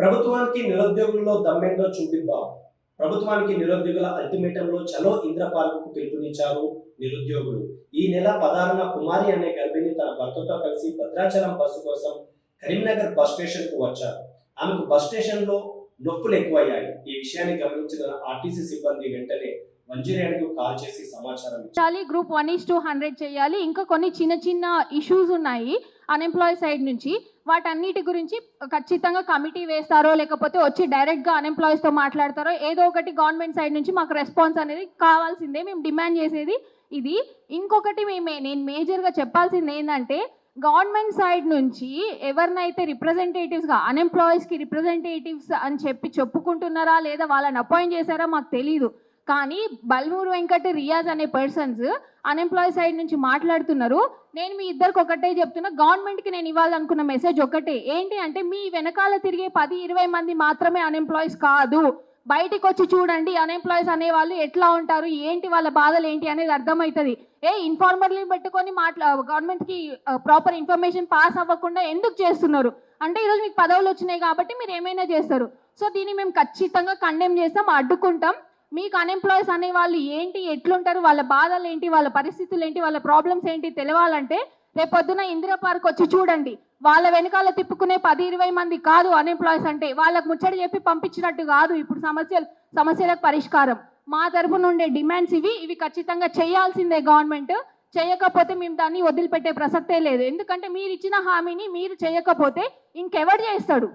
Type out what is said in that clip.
ప్రభుత్వానికి నిరుద్యోగులలో దమ్మెందో చూపిద్దాం. ప్రభుత్వానికి నిరుద్యోగుల అల్టిమేటంలో చలో ఇంద్ర పార్కుకు పిలుపునిచ్చారు నిరుద్యోగులు. ఈ నెల పదహారున కుమారి అనే గర్భిణి తన భర్తతో కలిసి భద్రాచలం బస్సు కోసం కరీంనగర్ బస్ స్టేషన్కు వచ్చారు. ఆమెకు బస్ స్టేషన్లో నొప్పులు ఎక్కువయ్యాయి. ఈ విషయాన్ని గమనించిన ఆర్టీసీ సిబ్బంది వెంటనే చాలీ group one is two hundred చేయాలి. ఇంకా కొన్ని చిన్న చిన్న ఇష్యూస్ ఉన్నాయి అన్ఎంప్లాయ్ సైడ్ నుంచి. వాటన్నిటి గురించి ఖచ్చితంగా కమిటీ వేస్తారో లేకపోతే వచ్చి డైరెక్ట్గా అన్ఎంప్లాయీస్తో మాట్లాడతారో ఏదో ఒకటి గవర్నమెంట్ సైడ్ నుంచి మాకు రెస్పాన్స్ అనేది కావాల్సిందే. మేము డిమాండ్ చేసేది ఇది. ఇంకొకటి మేము నేను మేజర్గా చెప్పాల్సింది ఏంటంటే గవర్నమెంట్ సైడ్ నుంచి ఎవరినైతే రిప్రజెంటేటివ్స్గా అన్ఎంప్లాయీస్కి రిప్రజెంటేటివ్స్ అని చెప్పి చెప్పుకుంటున్నారా లేదా వాళ్ళని అపాయింట్ చేశారా మాకు తెలియదు కానీ బల్మూరు వెంకట రియాజ్ అనే పర్సన్స్ అన్ఎంప్లాయ్ సైడ్ నుంచి మాట్లాడుతున్నారు. నేను మీ ఇద్దరికి ఒకటే చెప్తున్నా గవర్నమెంట్కి నేను ఇవ్వాలనుకున్న మెసేజ్ ఒకటే. ఏంటి అంటే మీ వెనకాల తిరిగే పది ఇరవై మంది మాత్రమే అన్ఎంప్లాయీస్ కాదు. బయటికి వచ్చి చూడండి అన్ఎంప్లాయీస్ అనే వాళ్ళు ఎట్లా ఉంటారు ఏంటి వాళ్ళ బాధలు ఏంటి అనేది అర్థమవుతుంది. ఏ ఇన్ఫార్మర్లు పెట్టుకొని మాట్లా గవర్నమెంట్కి ప్రాపర్ ఇన్ఫర్మేషన్ పాస్ అవ్వకుండా ఎందుకు చేస్తున్నారు? అంటే ఈరోజు మీకు పదవులు వచ్చినాయి కాబట్టి మీరు ఏమైనా చేస్తారు. సో దీన్ని మేము ఖచ్చితంగా కండెమ్ చేస్తాం అడ్డుకుంటాం. మీకు అన్ఎంప్లాయీస్ అనే వాళ్ళు ఏంటి ఎట్లుంటారు వాళ్ళ బాధలు ఏంటి వాళ్ళ పరిస్థితులు ఏంటి వాళ్ళ ప్రాబ్లమ్స్ ఏంటి తెలియాలంటే రేపొద్దున ఇందిరా పార్క్ వచ్చి చూడండి. వాళ్ళ వెనకాల తిప్పుకునే పది ఇరవై మంది కాదు అన్ఎంప్లాయీస్ అంటే. వాళ్ళకు ముచ్చట చెప్పి పంపించినట్టు కాదు ఇప్పుడు సమస్యలు సమస్యలకు పరిష్కారం. మా తరపు నుండే డిమాండ్స్ ఇవి ఇవి ఖచ్చితంగా చేయాల్సిందే గవర్నమెంట్ చేయకపోతే మేము దాన్ని వదిలిపెట్టే ప్రసక్తే లేదు. ఎందుకంటే మీరు ఇచ్చిన హామీని మీరు చేయకపోతే ఇంకెవడు చేస్తాడు?